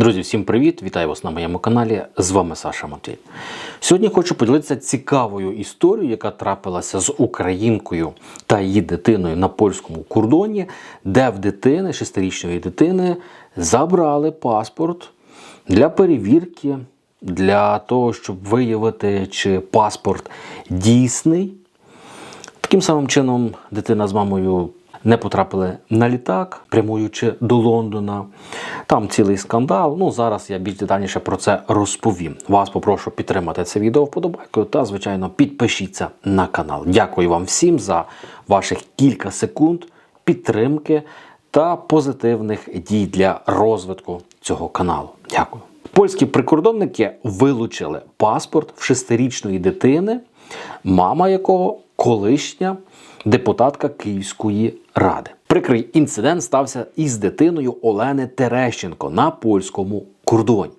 Друзі, всім привіт! Вітаю вас на моєму каналі. З вами Саша Матвій. Сьогодні хочу поділитися цікавою історією, яка трапилася з українкою та її дитиною на польському кордоні, де в дитини, шестирічної дитини, забрали паспорт для перевірки, для того, щоб виявити, чи паспорт дійсний. Таким самим чином дитина з мамою не потрапили на літак, прямуючи до Лондона. Там цілий скандал. Ну зараз я більш детальніше про це розповім. Вас попрошу підтримати це відео вподобайкою та, звичайно, підпишіться на канал. Дякую вам всім за ваших кілька секунд підтримки та позитивних дій для розвитку цього каналу. Дякую. Польські прикордонники вилучили паспорт в шестирічної дитини, мама якого колишня депутатка Київської ради. Прикрий інцидент стався із дитиною Олени Терещенко на польському кордоні.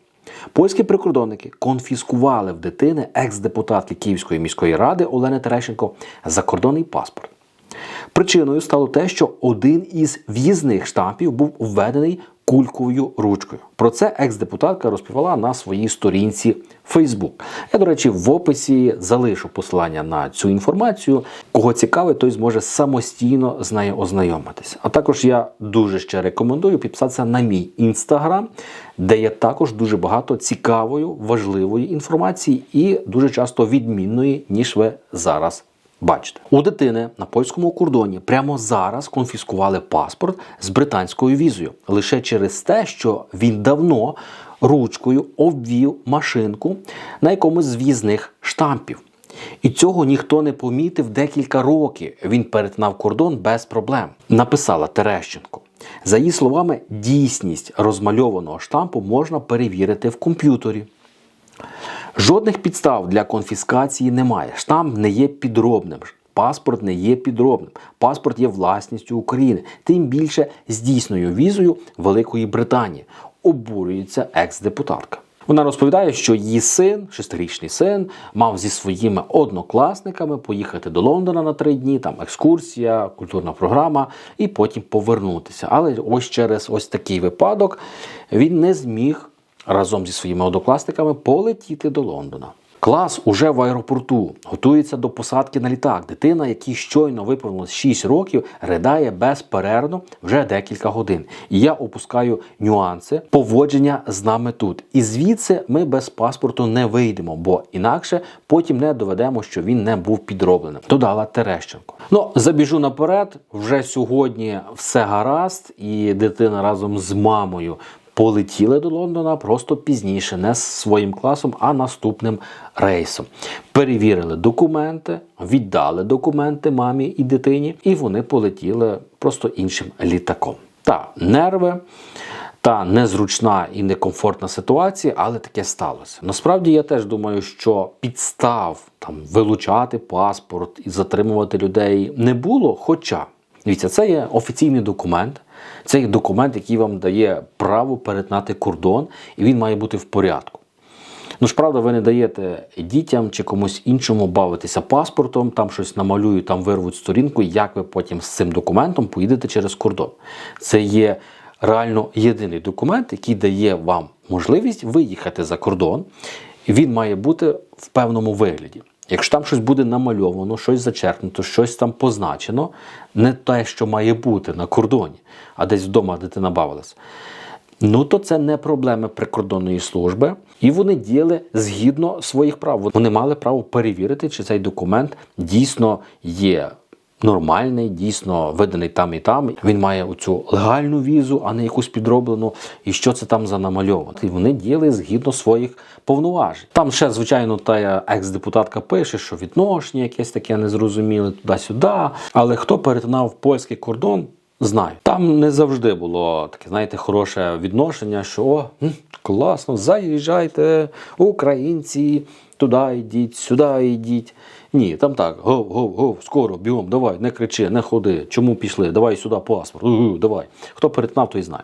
Польські прикордонники конфіскували в дитини екс-депутатки Київської міської ради Олени Терещенко закордонний паспорт. Причиною стало те, що один із в'їзних штампів був введений кульковою ручкою. Про це екс-депутатка розповіла на своїй сторінці Facebook. Я, до речі, в описі залишу посилання на цю інформацію. Кого цікавить, той зможе самостійно з нею ознайомитися. А також я дуже ще рекомендую підписатися на мій інстаграм, де є також дуже багато цікавої, важливої інформації і дуже часто відмінної, ніж ви зараз Бачите, у дитини на польському кордоні прямо зараз конфіскували паспорт з британською візою лише через те, що він давно ручкою обвів машинку на якомусь з в'їзних штампів. І цього ніхто не помітив декілька років. Він перетинав кордон без проблем. Написала Терещенко. За її словами, дійсність розмальованого штампу можна перевірити в комп'ютері. Жодних підстав для конфіскації немає. Штамп не є підробним. Паспорт не є підробним. Паспорт є власністю України, тим більше з дійсною візою Великої Британії. Обурюється екс-депутатка. Вона розповідає, що її син, шестирічний син, мав зі своїми однокласниками поїхати до Лондона на три дні, там екскурсія, культурна програма, і потім повернутися. Але ось через ось такий випадок він не зміг разом зі своїми однокласниками полетіти до Лондона. Клас уже в аеропорту готується до посадки на літак. Дитина, якій щойно виповнилось 6 років, ридає безперервно вже декілька годин. І я опускаю нюанси поводження з нами тут. І звідси ми без паспорту не вийдемо, бо інакше потім не доведемо, що він не був підробленим. Додала Терещенко. Ну забіжу наперед. Вже сьогодні все гаразд, і дитина разом з мамою полетіли до Лондона просто пізніше, не з своїм класом, а наступним рейсом. Перевірили документи, віддали документи мамі і дитині, і вони полетіли просто іншим літаком. Та нерви. Та незручна і некомфортна ситуація, але таке сталося. Насправді я теж думаю, що підстав там вилучати паспорт і затримувати людей не було. Хоча дивіться, це є офіційний документ, це є документ, який вам дає право перетнати кордон, і він має бути в порядку. Ну ж правда, ви не даєте дітям чи комусь іншому бавитися паспортом, там щось намалюють, там вирвуть сторінку, як ви потім з цим документом поїдете через кордон. Це є реально єдиний документ, який дає вам можливість виїхати за кордон. Він має бути в певному вигляді. Якщо там щось буде намальовано, щось зачеркнуто, щось там позначено, не те, що має бути на кордоні, а десь вдома дитина бавилась, ну то це не проблеми прикордонної служби, і вони діяли згідно своїх прав. Вони мали право перевірити, чи цей документ дійсно є. Нормальний, дійсно виданий там і там. Він має оцю легальну візу, а не якусь підроблену. І що це там за намальовано. І вони діяли згідно своїх повноважень. Там ще, звичайно, та екс-депутатка пише, що відношення якесь таке незрозуміле туди-сюди. Але хто перетинав польський кордон, знаю. Там не завжди було таке, знаєте, хороше відношення, що о, класно, заїжджайте, українці, туди йдіть, сюди йдіть. Ні, там так, гов, гов, гов, скоро, бігом, давай, не кричи, не ходи. Чому пішли? Давай сюди паспорт. Угу, давай. Хто перетнав, той знає.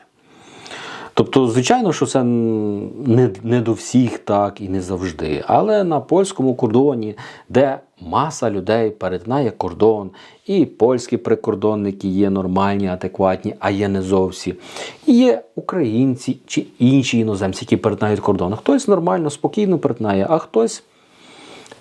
Тобто, звичайно, що це не не до всіх так і не завжди. Але на польському кордоні, де маса людей перетинає кордон, і польські прикордонники є нормальні, адекватні, а є не зовсім. І є українці чи інші іноземці, які перетинають кордон. Хтось нормально, спокійно перетинає, а хтось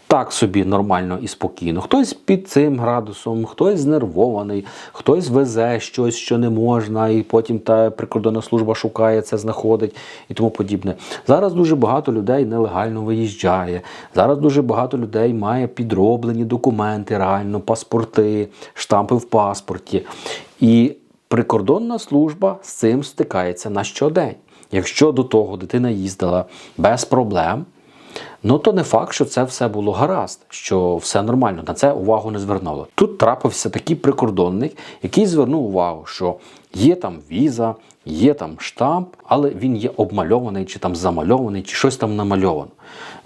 так собі нормально і спокійно. Хтось під цим градусом, хтось знервований, хтось везе щось, що не можна, і потім та прикордонна служба шукає це, знаходить і тому подібне. Зараз дуже багато людей нелегально виїжджає. Зараз дуже багато людей має підроблені документи, реально паспорти, штампи в паспорті. І прикордонна служба з цим стикається на щодень. Якщо до того дитина їздила без проблем. Ну то не факт, що це все було гаразд, що все нормально, на це увагу не звернуло. Тут трапився такий прикордонник, який звернув увагу, що є там віза, є там штамп, але він є обмальований, чи там замальований, чи щось там намальовано.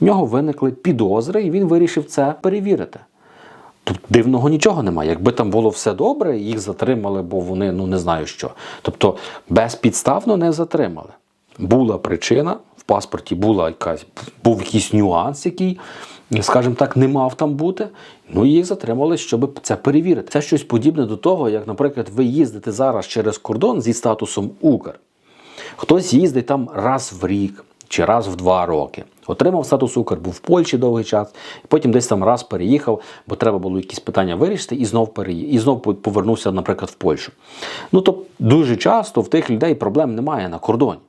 В нього виникли підозри, і він вирішив це перевірити. Тут дивного нічого немає. Якби там було все добре, їх затримали, бо вони ну не знаю що. Тобто безпідставно не затримали. Була причина, паспорті була якась, був якийсь нюанс, який, скажімо так, не мав там бути. Ну і їх затримали, щоб це перевірити. Це щось подібне до того, як, наприклад, ви їздите зараз через кордон зі статусом Укр. Хтось їздить там раз в рік чи раз в два роки. Отримав статус Укр, був в Польщі довгий час, і потім десь там раз переїхав, бо треба було якісь питання вирішити, і знов переїхав, і знов повернувся, наприклад, в Польщу. Ну то дуже часто в тих людей проблем немає на кордоні.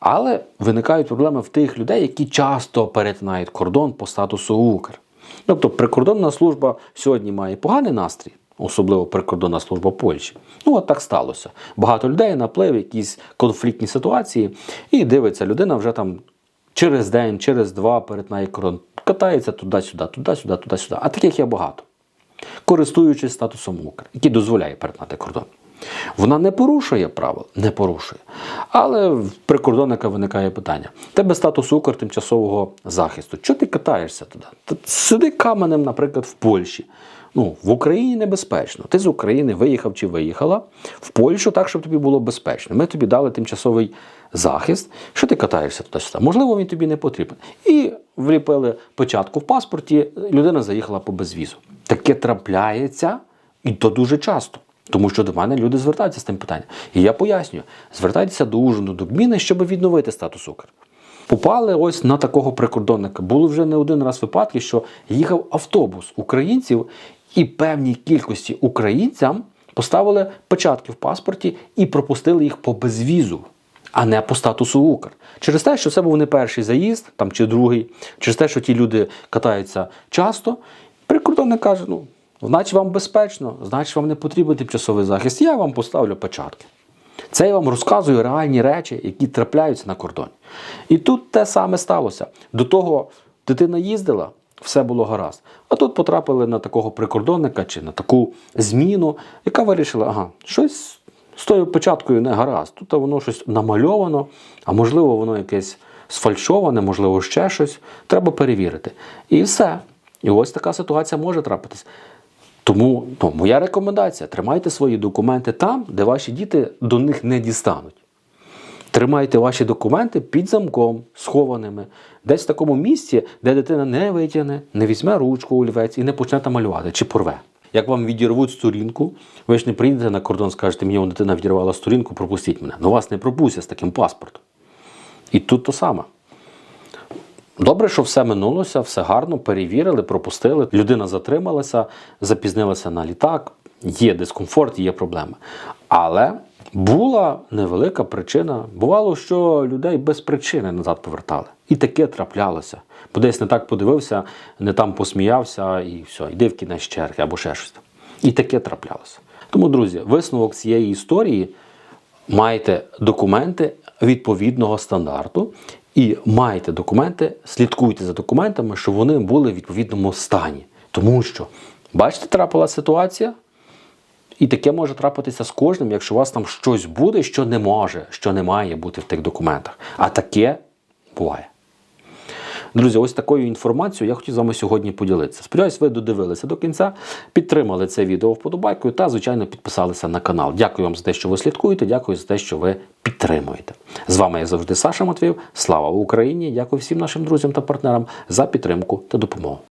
Але виникають проблеми в тих людей, які часто перетинають кордон по статусу Укр. Тобто прикордонна служба сьогодні має поганий настрій, особливо прикордонна служба Польщі. Ну, от так сталося. Багато людей наплив якісь конфліктні ситуації, і дивиться, людина вже там через день, через два перетинає кордон, катається туди-сюди, туди-сюди, туди-сюди. А таких є багато, користуючись статусом Укр, який дозволяє перетинати кордон. Вона не порушує правил, не порушує. Але в прикордонника виникає питання: тебе статус Укр тимчасового захисту. Чого ти катаєшся туди? Та Сиди каменем, наприклад, в Польщі. Ну, в Україні небезпечно. Ти з України виїхав чи виїхала в Польщу так, щоб тобі було безпечно. Ми тобі дали тимчасовий захист. Що ти катаєшся туди-сюди? Можливо, він тобі не потрібен. І вліпили початку в паспорті, людина заїхала по безвізу. Таке трапляється, і то дуже часто. Тому що до мене люди звертаються з тим питанням. І я пояснюю: звертайтеся до ужину, до Гміни, щоб відновити статус Укр. Попали ось на такого прикордонника. Були вже не один раз випадки, що їхав автобус українців, і певній кількості українцям поставили печатки в паспорті і пропустили їх по безвізу, а не по статусу Укр. Через те, що це був не перший заїзд, там чи другий, через те, що ті люди катаються часто, прикордонник каже: ну. Значить, вам безпечно, значить, вам не потрібен тимчасовий захист. Я вам поставлю початки. Це я вам розказую реальні речі, які трапляються на кордоні. І тут те саме сталося. До того дитина їздила, все було гаразд. А тут потрапили на такого прикордонника чи на таку зміну, яка вирішила, ага, щось з тою початкою не гаразд. Тут воно щось намальовано, а можливо, воно якесь сфальшоване, можливо, ще щось. Треба перевірити. І все. І ось така ситуація може трапитись. Тому ну, моя рекомендація: тримайте свої документи там, де ваші діти до них не дістануть. Тримайте ваші документи під замком, схованими, десь в такому місці, де дитина не витягне, не візьме ручку олівець і не почне там малювати чи порве. Як вам відірвуть сторінку, ви ж не приїдете на кордон, скажете, мені дитина відірвала сторінку, пропустіть мене. Ну вас не пропустять з таким паспортом. І тут то саме. Добре, що все минулося, все гарно, перевірили, пропустили. Людина затрималася, запізнилася на літак, є дискомфорт, є проблеми. Але була невелика причина. Бувало, що людей без причини назад повертали. І таке траплялося. Бо десь не так подивився, не там посміявся, і все, йди в кінець черги або ще щось. І таке траплялося. Тому, друзі, висновок цієї історії майте документи відповідного стандарту. І маєте документи, слідкуйте за документами, щоб вони були в відповідному стані. Тому що, бачите, трапила ситуація, і таке може трапитися з кожним, якщо у вас там щось буде, що не може, що не має бути в тих документах. А таке буває. Друзі, ось такою інформацією я хотів з вами сьогодні поділитися. Сподіваюсь, ви додивилися до кінця, підтримали це відео вподобайкою та, звичайно, підписалися на канал. Дякую вам за те, що ви слідкуєте, дякую за те, що ви підтримуєте. З вами, як завжди, Саша Матвів. Слава Україні! Дякую всім нашим друзям та партнерам за підтримку та допомогу.